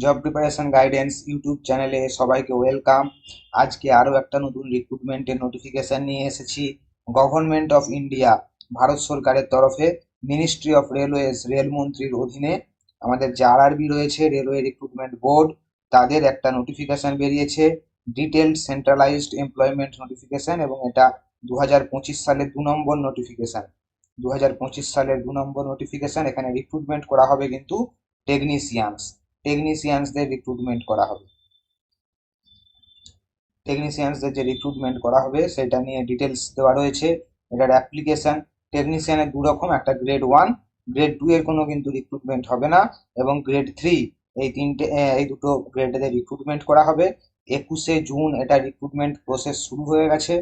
Job preparation guidance YouTube চ্যানেলে সবাইকে welcome আজকে আরও একটা নতুন রিক্রুটমেন্টের নোটিফিকেশন নিয়ে এসেছি। গভর্নমেন্ট অফ ইন্ডিয়া ভারত সরকারের তরফে মিনিস্ট্রি অফ রেলওয়েজ রেলমন্ত্রীর অধীনে আমাদের যে আরআরবি রয়েছে রেলওয়ে রিক্রুটমেন্ট বোর্ড তাদের একটা নোটিফিকেশন বেরিয়েছে। ডিটেলড সেন্ট্রালাইজড এমপ্লয়মেন্ট নোটিফিকেশন এবং এটা দু হাজার পঁচিশ সালের দু নম্বর নোটিফিকেশন দু সালের দু নম্বর নোটিফিকেশন এখানে রিক্রুটমেন্ট করা হবে কিন্তু টেকনিশিয়ানস টেকনিশিয়ানসদের রিক্রুটমেন্ট করা হবে। টেকনিশিয়ানসদের যে রিক্রুটমেন্ট করা হবে, সেটা নিয়ে ডিটেলস দেওয়া রয়েছে। এটার অ্যাপ্লিকেশন টেকনিশিয়ানের দু রকম একটা গ্রেড ওয়ান গ্রেড টু এর কোনো কিন্তু রিক্রুটমেন্ট হবে না এবং গ্রেড থ্রি এই তিনটে এই দুটো গ্রেডে রিক্রুটমেন্ট করা হবে। একুশে জুন এটা রিক্রুটমেন্ট প্রসেস শুরু হয়ে গেছে।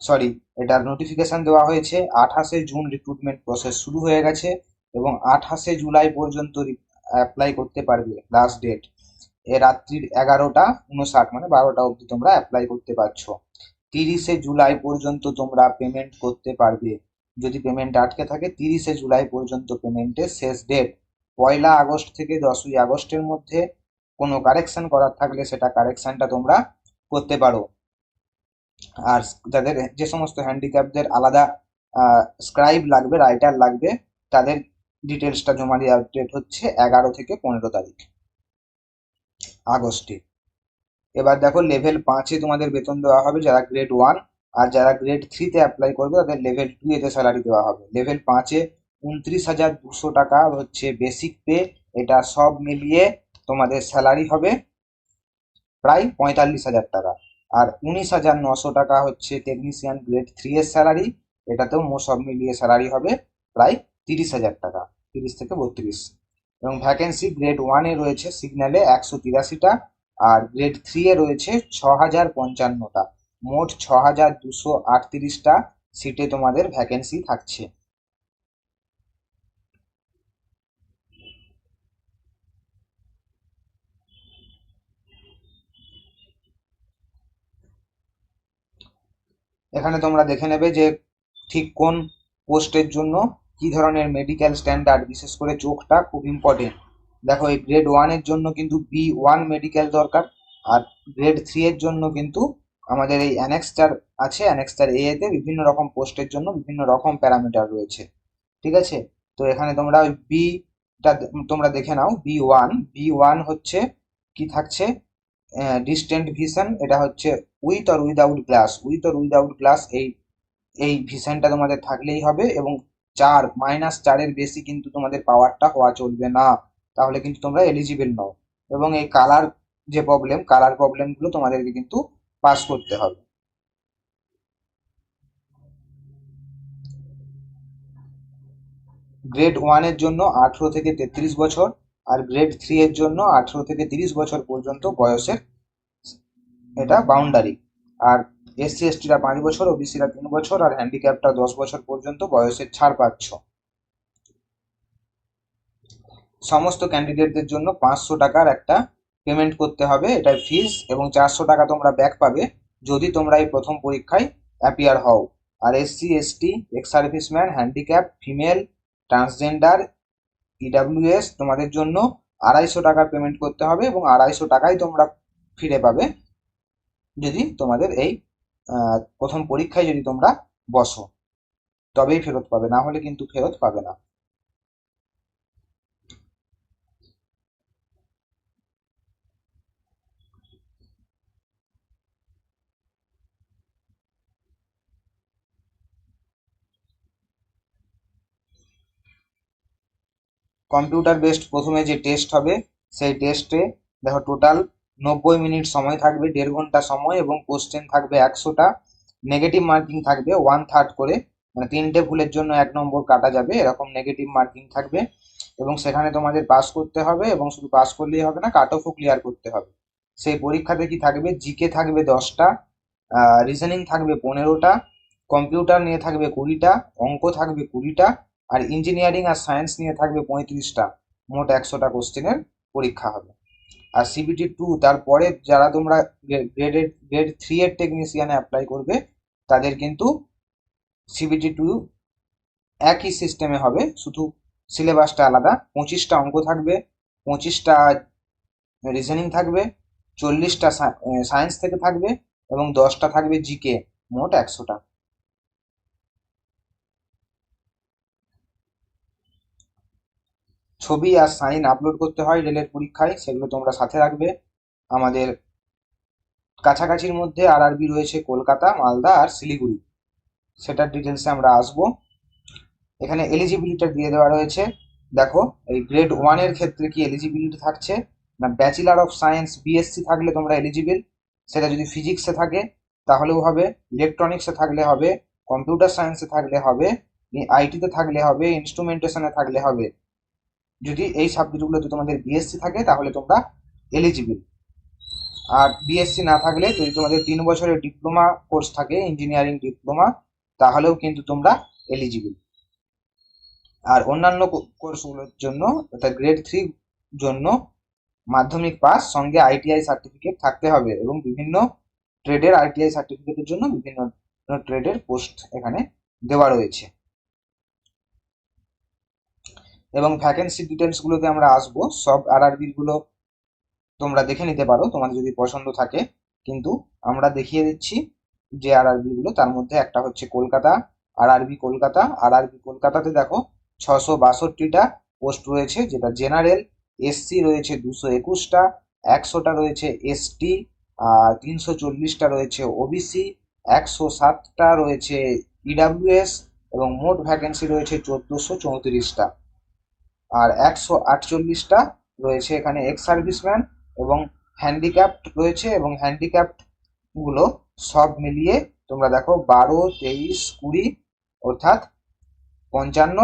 সরি এটার নোটিফিকেশন দেওয়া হয়েছে। আঠাশে জুন রিক্রুটমেন্ট প্রসেস শুরু হয়ে গেছে এবং আঠাশে জুলাই পর্যন্ত অ্যাপ্লাই করতে পারবে লাস্ট ডেট রাত্রির এগারোটা উনষাট মানে বারোটা অবধি তোমরা অ্যাপ্লাই করতে পারছ। তিরিশে জুলাই পর্যন্ত তোমরা পেমেন্ট করতে পারবে। যদি পেমেন্ট আটকে থাকে, তিরিশে জুলাই পর্যন্ত পেমেন্টের শেষ ডেট পয়লা আগস্ট থেকে দশই আগস্টের মধ্যে কোনো কারেকশন করার থাকলে সেটা কারেকশনটা তোমরা করতে পারো। আর যাদের যে সমস্ত হ্যান্ডিক্যাপদের আলাদা স্ক্রাইব লাগবে রাইটার লাগবে, তাদের ডিটেলসটা জমা দেওয়ার ডেট হচ্ছে এগারো থেকে পনেরো তারিখ, আগস্টে। এবার দেখো লেভেল পাঁচে তোমাদের বেতন দেওয়া হবে যারা গ্রেড ওয়ান আর যারা গ্রেড থ্রিতে অ্যাপ্লাই করবে তাদের লেভেল টু এতে স্যালারি দেওয়া হবে। লেভেল পাঁচে উনত্রিশ হাজার দুশো টাকা হচ্ছে বেসিক পে এটা সব মিলিয়ে তোমাদের স্যালারি হবে প্রায় পঁয়তাল্লিশ হাজার টাকা। আর উনিশ হাজার নশো টাকা হচ্ছে টেকনিশিয়ান গ্রেড থ্রি এর স্যালারি এটাতেও মো সব মিলিয়ে স্যালারি হবে প্রায় তিরিশ হাজার টাকা। তিরিশ থেকে বত্রিশ। এবং ভ্যাকেন্সি গ্রেড ওয়ানে রয়েছে সিগন্যালে একশো তিরাশিটা, আর গ্রেড থ্রি এ রয়েছে ছ হাজার পঞ্চান্নটা। মোট ছ হাজার দুশো আটত্রিশটা সিটে তোমাদের ভ্যাকেন্সি থাকছে। এখানে তোমরা দেখে নেবে যে ঠিক কোন পোস্টের জন্য কি ধরনের মেডিকেল স্ট্যান্ডার্ড বিশেষ করে চোখটা খুব ইম্পর্টেন্ট দেখো, এই গ্রেড ওয়ানের জন্য কিন্তু বি ওয়ান মেডিকেল দরকার, আর গ্রেড থ্রি এর জন্য কিন্তু আমাদের এই অ্যানেক্সটার আছে অ্যানেক্সটার এ তে বিভিন্ন রকম পোস্টের জন্য বিভিন্ন রকম প্যারামিটার রয়েছে। ঠিক আছে? তো এখানে তোমরা ওই বিটা তোমরা দেখে নাও বি ওয়ান বি ওয়ান হচ্ছে কি থাকছে? ডিস্টেন্ট ভিশন এটা হচ্ছে with or without glass with or without glass এই এই ভিশনটা তোমাদের থাকলেই হবে এবং চার মাইনাস চারের বেশি কিন্তু তোমাদের পাওয়ারটা হওয়া চলবে না। তাহলে কিন্তু তোমরা এলিজিবল নও। এবং এই কালার যে প্রবলেম কালার প্রবলেমগুলো তোমাদেরকে কিন্তু পাস করতে হবে। গ্রেড ওয়ানের জন্য আঠেরো থেকে তেত্রিশ বছর আর গ্রেড থ্রি এর জন্য আঠেরো থেকে তিরিশ বছর পর্যন্ত বয়সের এটা বাউন্ডারি আর এসসি এসটিরা পাঁচ বছর, ওবিসিরা তিন বছর, আর হ্যান্ডিক্যাপটা দশ বছর পর্যন্ত বয়সের ছাড় পাচ্ছ। সমস্ত ক্যান্ডিডেটদের জন্য পাঁচশো টাকার একটা পেমেন্ট করতে হবে এটার ফিস এবং চারশো টাকা তোমরা ব্যাক পাবে যদি তোমরা এই প্রথম পরীক্ষায় অ্যাপিয়ার হও। আর SC ST ex serviceman handicap, female, transgender, EWS, তোমাদের জন্য আড়াইশো টাকার পেমেন্ট করতে হবে, এবং আড়াইশো টাকাই তোমরা ফিরে পাবে যদি তোমাদের এই প্রথম পরীক্ষায় যদি তোমরা বসো, তবেই ফেরত পাবে, না হলে কিন্তু ফেরত পাবে না। কম্পিউটার বেসড প্রথমে যে টেস্ট হবে, সেই টেস্টে দেখো টোটাল নব্বই মিনিট সময় থাকবে, দেড় ঘণ্টা সময় এবং কোশ্চেন থাকবে একশোটা। নেগেটিভ মার্কিং থাকবে ওয়ান থার্ড করে। মানে তিনটে ভুলের জন্য এক নম্বর কাটা যাবে, এরকম নেগেটিভ মার্কিং থাকবে। এবং সেখানে তোমাদের পাস করতে হবে এবং শুধু পাস করলেই হবে না কাট অফও ক্লিয়ার করতে হবে। সেই পরীক্ষাতে কি থাকবে? জিকে থাকবে দশটা রিজনিং থাকবে পনেরোটা কম্পিউটার নিয়ে থাকবে কুড়িটা, অঙ্ক থাকবে কুড়িটা, আর ইঞ্জিনিয়ারিং আর সায়েন্স নিয়ে থাকবে পঁয়ত্রিশটা। মোট একশোটা কোশ্চেনের পরীক্ষা হবে। আর সিবিটি টু তারপরে যারা তোমরা গ্রেডের গ্রেড থ্রি এর টেকনিশিয়ানে অ্যাপ্লাই করবে, তাদের কিন্তু সিবিটি টু একই সিস্টেমে হবে, শুধু সিলেবাসটা আলাদা, পঁচিশটা অঙ্ক থাকবে, পঁচিশটা রিজনিং থাকবে, চল্লিশটা সায়েন্স থেকে থাকবে, এবং দশটা থাকবে জিকে মোট একশোটা। ছবি আর সাইন আপলোড করতে হয় রেলের পরীক্ষায়, সেগুলো তোমরা সাথে রাখবে। আমাদের কাছাকাছির মধ্যে আরআরবি রয়েছে কলকাতা, মালদা আর শিলিগুড়ি। সেটার ডিটেলসে আমরা আসব। এখানে এলিজিবিলিটি দিয়ে দেওয়া রয়েছে। দেখো, এই গ্রেড ওয়ানের ক্ষেত্রে কি এলিজিবিলিটি থাকছে? না ব্যাচেলার অফ সায়েন্স বিএসসি থাকলে তোমরা এলিজিবল সেটা যদি ফিজিক্সে থাকে, তাহলেও হবে। ইলেকট্রনিক্সে থাকলে হবে। কম্পিউটার সায়েন্সে থাকলে হবে। আইটিতে থাকলে হবে। ইনস্ট্রুমেন্টেশনে থাকলে হবে। যদি এই সাবজেক্টগুলোতে তোমাদের বিএসসি থাকে, তাহলে তোমরা এলিজিবল আর বিএসসি না থাকলে যদি তোমাদের তিন বছরের ডিপ্লোমা কোর্স থাকে ইঞ্জিনিয়ারিং ডিপ্লোমা তাহলেও কিন্তু তোমরা এলিজিবল আর অন্যান্য কোর্সগুলোর জন্য, অর্থাৎ গ্রেড থ্রি জন্য মাধ্যমিক পাস, সঙ্গে আইটিআই সার্টিফিকেট থাকতে হবে এবং বিভিন্ন ট্রেডের আইটিআই সার্টিফিকেটের জন্য বিভিন্ন ট্রেডের পোস্ট এখানে দেওয়া রয়েছে। এবং ভ্যাকেন্সি ডিটেলস গুলোতে আমরা আসব। সব আরআরবিরগুলো তোমরা দেখে নিতে পারো, তোমাদের যদি পছন্দ থাকে। কিন্তু আমরা দেখিয়ে দিচ্ছি যে আরআরবি গুলো, তার মধ্যে একটা হচ্ছে কলকাতা আরআরবি কলকাতা। আরআরবি কলকাতাতে দেখো ছশো বাষট্টিটা পোস্ট রয়েছে, যেটা জেনারেল এসসি রয়েছে দুশো একুশটা, একশোটা রয়েছে এসটি আর তিনশো চল্লিশটা রয়েছে ওবিসি একশো সাতটা রয়েছে ইডাব্লিউএস এবং মোট ভ্যাকেন্সি রয়েছে চোদ্দোশো চৌত্রিশটা। আর একশো আটচল্লিশটা রয়েছে এখানে এক্স সার্ভিসম্যান এবং হ্যান্ডিক্যাপ্ট রয়েছে এবং হ্যান্ডিক্যাপ্টগুলো সব মিলিয়ে তোমরা দেখো বারো, তেইশ, কুড়ি অর্থাৎ পঞ্চান্ন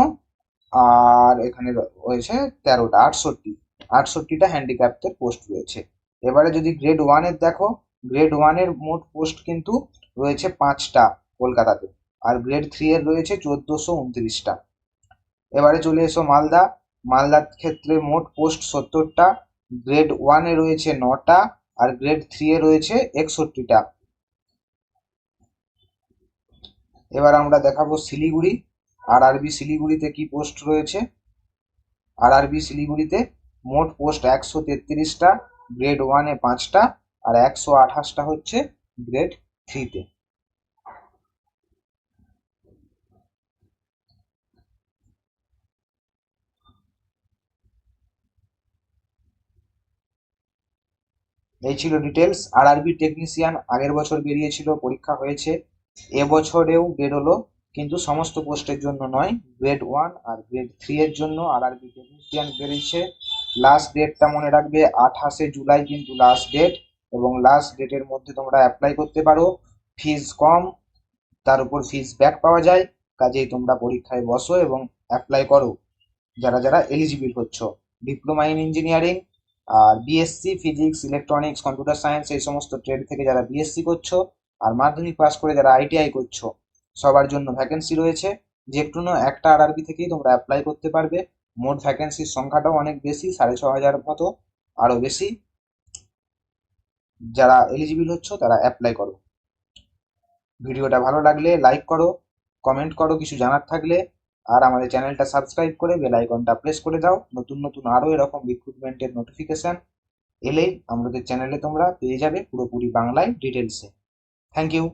আর এখানে রয়েছে তেরোটা, আটষট্টি। আটষট্টিটা হ্যান্ডিক্যাপ্টের পোস্ট রয়েছে। এবারে যদি গ্রেড ওয়ানের দেখো গ্রেড ওয়ানের মোট পোস্ট কিন্তু রয়েছে পাঁচটা কলকাতাতে। আর গ্রেড থ্রি এর রয়েছে চোদ্দোশো উনত্রিশটা। এবারে চলে এসো মালদা। মালদার ক্ষেত্রে মোট পোস্ট সত্তরটা, গ্রেড ওয়ানে রয়েছে নটা আর গ্রেড থ্রি এ রয়েছে একষট্টিটা। এবার আমরা দেখাবো শিলিগুড়ি। আর আরবি শিলিগুড়িতে কি পোস্ট রয়েছে? আর আরবি শিলিগুড়িতে মোট পোস্ট একশো তেত্রিশটা, গ্রেড ওয়ানে পাঁচটা আর একশো আঠাশটা হচ্ছে গ্রেড থ্রিতে। এই ছিল ডিটেলস আর আরবি টেকনিশিয়ান আগের বছর বেরিয়েছিল, পরীক্ষা হয়েছে। এবছরেও বেরোলো কিন্তু সমস্ত পোস্টের জন্য নয় গ্রেড ওয়ান আর গ্রেড থ্রি এর জন্য আর আরবি টেকনিশিয়ান বেরিয়েছে। লাস্ট ডেটটা মনে রাখবে, আঠাশে জুলাই কিন্তু লাস্ট ডেট এবং লাস্ট ডেটের মধ্যে তোমরা অ্যাপ্লাই করতে পারো। ফিজ কম, তার উপর ফিজ ব্যাক পাওয়া যায়, কাজেই তোমরা পরীক্ষায় বসো এবং অ্যাপ্লাই করো। যারা যারা এলিজিবল হচ্ছ diploma in engineering R BSc physics electronics computer science এই সমস্ত ট্রেড থেকে যারা বিএসসি করছ আর মাধ্যমিক পাস করে যারা আইটিআই করছ, সবার জন্য ভ্যাকেন্সি রয়েছে। যে কোনো একটা আরআরবি থেকেই তোমরা অ্যাপ্লাই করতে পারবে। মোট ভ্যাকেন্সির সংখ্যাটাও অনেক বেশি, সাড়ে ছ হাজার মতো আরও বেশি। যারা এলিজিবল হচ্ছ তারা অ্যাপ্লাই করো। ভিডিওটা ভালো লাগলে লাইক করো কমেন্ট করো, কিছু জানার থাকলে আর আমাদের চ্যানেলটা সাবস্ক্রাইব করে বেল আইকনটা প্রেস করে দাও। নতুন নতুন আরও এরকম রিক্রুটমেন্টের নোটিফিকেশন এলেই আমাদের চ্যানেলে তোমরা পেয়ে যাবে পুরোপুরি বাংলায় ডিটেলসে থ্যাংক ইউ